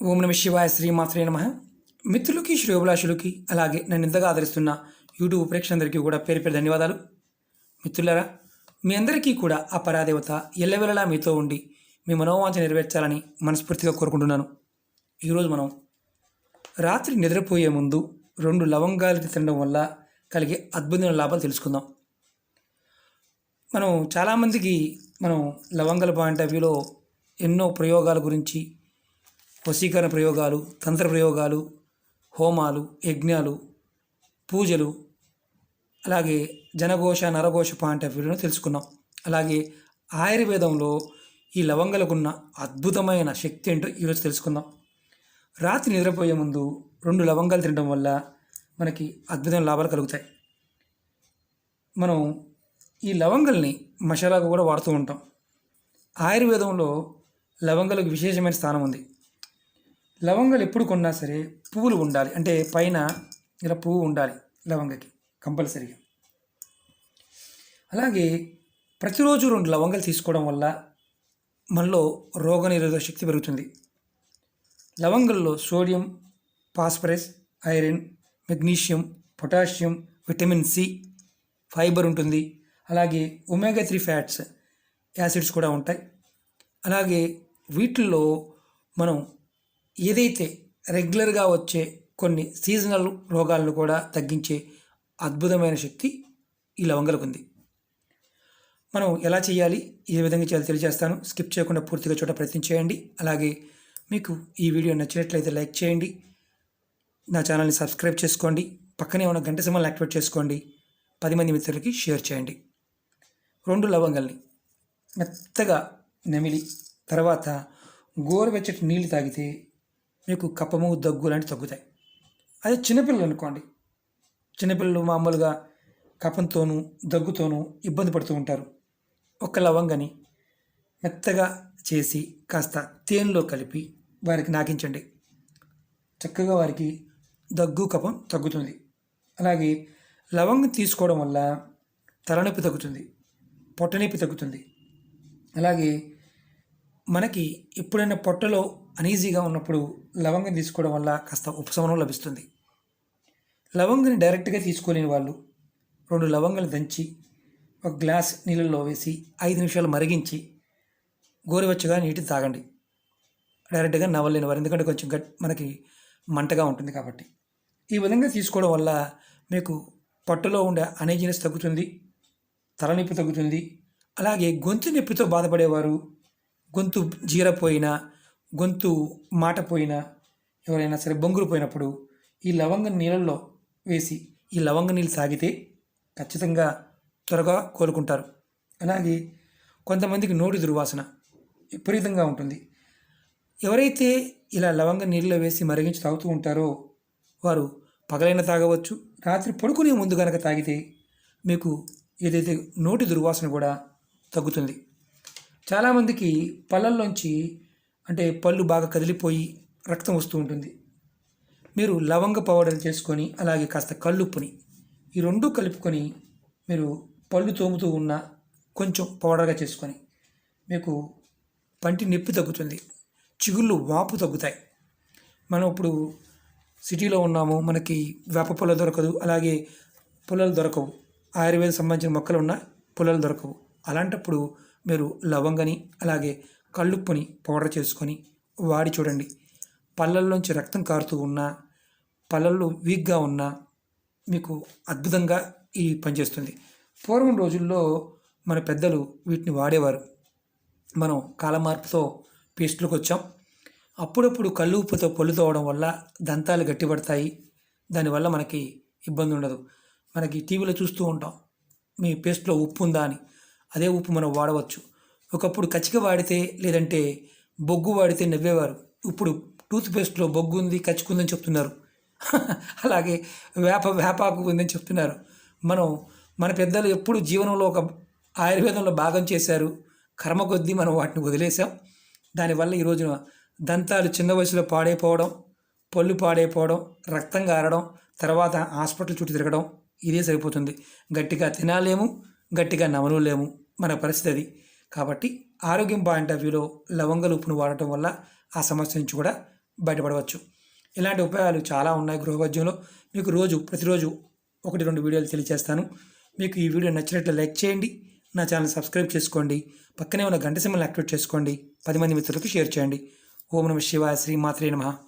ఓం నమ శివాయ శ్రీమాత్రే నమ. మిత్రులకి శ్రేయోభిలాషులకి అలాగే నన్ను ఇంతగా ఆదరిస్తున్న యూట్యూబ్ ప్రేక్షకులందరికీ కూడా పేరు పేరు ధన్యవాదాలు. మిత్రులారా మీ అందరికీ కూడా ఆ పరాదేవత ఎల్లవెల్లలా మీతో ఉండి మీ మనోవాంఛ నెరవేర్చాలని మనస్ఫూర్తిగా కోరుకుంటున్నాను. ఈరోజు మనం రాత్రి నిద్రపోయే ముందు రెండు లవంగాలు తినడం వల్ల కలిగే అద్భుతమైన లాభాలు తెలుసుకుందాం. మనం చాలామందికి మనం లవంగాల పాయింట్ ఆఫ్ వ్యూలో ఎన్నో ప్రయోగాల గురించి వశీకరణ ప్రయోగాలు తంత్ర ప్రయోగాలు హోమాలు యజ్ఞాలు పూజలు అలాగే జనఘోష నరఘోష పాయింట్ ఆఫ్ వ్యూలను తెలుసుకున్నాం. అలాగే ఆయుర్వేదంలో ఈ లవంగలకున్న అద్భుతమైన శక్తి ఏంటో ఈరోజు తెలుసుకుందాం. రాత్రి నిద్రపోయే ముందు రెండు లవంగాలు తినడం వల్ల మనకి అద్భుతమైన లాభాలు కలుగుతాయి. మనం ఈ లవంగల్ని మసాలాగా కూడా వాడుతూ ఉంటాం. ఆయుర్వేదంలో లవంగలకు విశేషమైన స్థానం ఉంది. లవంగాలు ఎప్పుడు కొన్నా సరే పువ్వులు ఉండాలి. అంటే పైన ఇలా పువ్వు ఉండాలి లవంగకి కంపల్సరీగా. అలాగే ప్రతిరోజు రెండు లవంగాలు తీసుకోవడం వల్ల మనలో రోగనిరోధక శక్తి పెరుగుతుంది. లవంగల్లో sodium phosphorus iron magnesium potassium vitamin C fibre ఉంటుంది. అలాగే ఒమేగా త్రీ ఫ్యాట్స్ యాసిడ్స్ కూడా ఉంటాయి. అలాగే వీటిల్లో మనం ఏదైతే రెగ్యులర్గా వచ్చే కొన్ని సీజనల్ రోగాలను కూడా తగ్గించే అద్భుతమైన శక్తి ఈ లవంగలకు ఉంది మనం ఎలా చేయాలి? ఏ విధంగా చేయాలి తెలియజేస్తాను. స్కిప్ చేయకుండా పూర్తిగా చోట ప్రయత్నం చేయండి. అలాగే మీకు ఈ వీడియో నచ్చినట్లయితే లైక్ చేయండి. నా ఛానల్ని సబ్స్క్రైబ్ చేసుకోండి. పక్కనే ఉన్న గంట సింబల్ యాక్టివేట్ చేసుకోండి. పది మంది మిత్రులకి షేర్ చేయండి. రెండు లవంగల్ని మెత్తగా నమిలి తర్వాత గోరువెచ్చటి నీళ్ళు తాగితే మీకు కప్పము దగ్గు లాంటివి తగ్గుతాయి. అదే చిన్నపిల్లలు అనుకోండి. చిన్నపిల్లలు మామూలుగా కపంతోనూ దగ్గుతోనూ ఇబ్బంది పడుతూ ఉంటారు. ఒక లవంగని మెత్తగా చేసి కాస్త తేనెలో కలిపి వారికి నాకించండి చక్కగా వారికి దగ్గు కపం తగ్గుతుంది. అలాగే లవంగం తీసుకోవడం వల్ల తలనొప్పి తగ్గుతుంది పొట్టనొప్పి తగ్గుతుంది. అలాగే మనకి ఎప్పుడైనా పొట్టలో అనీజీగా ఉన్నప్పుడు లవంగం తీసుకోవడం వల్ల కాస్త ఉపశమనం లభిస్తుంది. లవంగని డైరెక్ట్గా తీసుకోలేని వాళ్ళు రెండు లవంగాలు దంచి ఒక గ్లాస్ నీళ్ళల్లో వేసి ఐదు నిమిషాలు మరిగించి గోరువెచ్చగా నీటి తాగండి. డైరెక్ట్గా నవ్వలేని వారు ఎందుకంటే కొంచెం గట్ మనకి మంటగా ఉంటుంది కాబట్టి. ఈ విధంగా తీసుకోవడం వల్ల మీకు పొట్టలో ఉండే అనేజినెస్ తగ్గుతుంది తలనొప్పి తగ్గుతుంది. అలాగే గొంతు నొప్పితో బాధపడేవారు గొంతు జీరపోయినా గొంతు మాట పోయినా ఎవరైనా సరే బొంగురు పోయినప్పుడు ఈ లవంగ నీళ్ళల్లో వేసి ఈ లవంగ నీళ్ళు సాగితే ఖచ్చితంగా త్వరగా కోలుకుంటారు. అలాగే కొంతమందికి నోటి దుర్వాసన విపరీతంగా ఉంటుంది. ఎవరైతే ఇలా లవంగ నీళ్ళలో వేసి మరిగించి తాగుతూ ఉంటారో వారు పగలైన తాగవచ్చు రాత్రి పడుకునే ముందు కనుక తాగితే మీకు ఏదైతే నోటి దుర్వాసన కూడా తగ్గుతుంది. చాలామందికి పళ్ళల్లోంచి అంటే పళ్ళు బాగా కదిలిపోయి రక్తం వస్తూ ఉంటుంది. మీరు లవంగ పౌడర్ చేసుకొని అలాగే కాస్త కళ్ళుప్పుని ఈ రెండు కలుపుకొని మీరు పళ్ళు తోముతూ ఉన్న కొంచెం పౌడర్గా చేసుకొని మీకు పంటి నొప్పి తగ్గుతుంది. చిగుళ్ళు వాపు తగ్గుతాయి. మనం ఇప్పుడు సిటీలో ఉన్నాము మనకి వేప పొల దొరకదు అలాగే పొలాలు దొరకవు. ఆయుర్వేద సంబంధించిన మొక్కలు ఉన్న పొలాలు దొరకవు. అలాంటప్పుడు మీరు లవంగని అలాగే కళ్ళుప్పుని పౌడర్ చేసుకొని వాడి చూడండి. పళ్ళల్లోంచి రక్తం కారుతూ ఉన్నా పళ్ళల్లో వీక్గా ఉన్నా మీకు అద్భుతంగా ఈ పనిచేస్తుంది పూర్వం రోజుల్లో మన పెద్దలు వీటిని వాడేవారు. మనం కాలమార్పుతో పేస్టులకు వచ్చాం. అప్పుడప్పుడు కళ్ళు ఉప్పుతో పళ్ళు తోవడం వల్ల దంతాలు గట్టిపడతాయి. దానివల్ల మనకి ఇబ్బంది ఉండదు. మనకి టీవీలో చూస్తూ ఉంటాం. మీ పేస్ట్లో ఉప్పు ఉందా అని. అదే ఉప్పు మనం వాడవచ్చు. ఒకప్పుడు కచ్చిక వాడితే లేదంటే బొగ్గు వాడితే నవ్వేవారు. ఇప్పుడు టూత్పేస్ట్లో బొగ్గు ఉంది కచ్చుకుందని చెప్తున్నారు. అలాగే వేప వేపాకు ఉందని చెప్తున్నారు. మనం మన పెద్దలు ఎప్పుడు జీవనంలో ఒక ఆయుర్వేదంలో భాగం చేశారు. కర్మ కొద్దీ మనం వాటిని వదిలేసాం దానివల్ల ఈ రోజున దంతాలు చిన్న వయసులో పాడైపోవడం పళ్ళు పాడైపోవడం రక్తం గారడం తర్వాత హాస్పిటల్ చుట్టూ తిరగడం ఇదే సరిపోతుంది. గట్టిగా తినాలేము గట్టిగా నమలలేము మన పరిస్థితి అది. కాబట్టి ఆరోగ్యం పాయింట్ ఆఫ్ వ్యూలో లవంగలు ఉప్పును వాడటం వల్ల ఆ సమస్య నుంచి కూడా బయటపడవచ్చు. ఇలాంటి ఉపయోగాలు చాలా ఉన్నాయి గృహవైద్యంలో. మీకు రోజు ప్రతిరోజు ఒకటి రెండు వీడియోలు తెలియజేస్తాను. మీకు ఈ వీడియో నచ్చినట్లు లైక్ చేయండి. నా ఛానల్ సబ్స్క్రైబ్ చేసుకోండి. పక్కనే ఉన్న గంట సింబల్ని యాక్టివేట్ చేసుకోండి. పది మంది మిత్రులకు షేర్ చేయండి. ఓం నమ శివాయ శ్రీ మాత్రే నమః.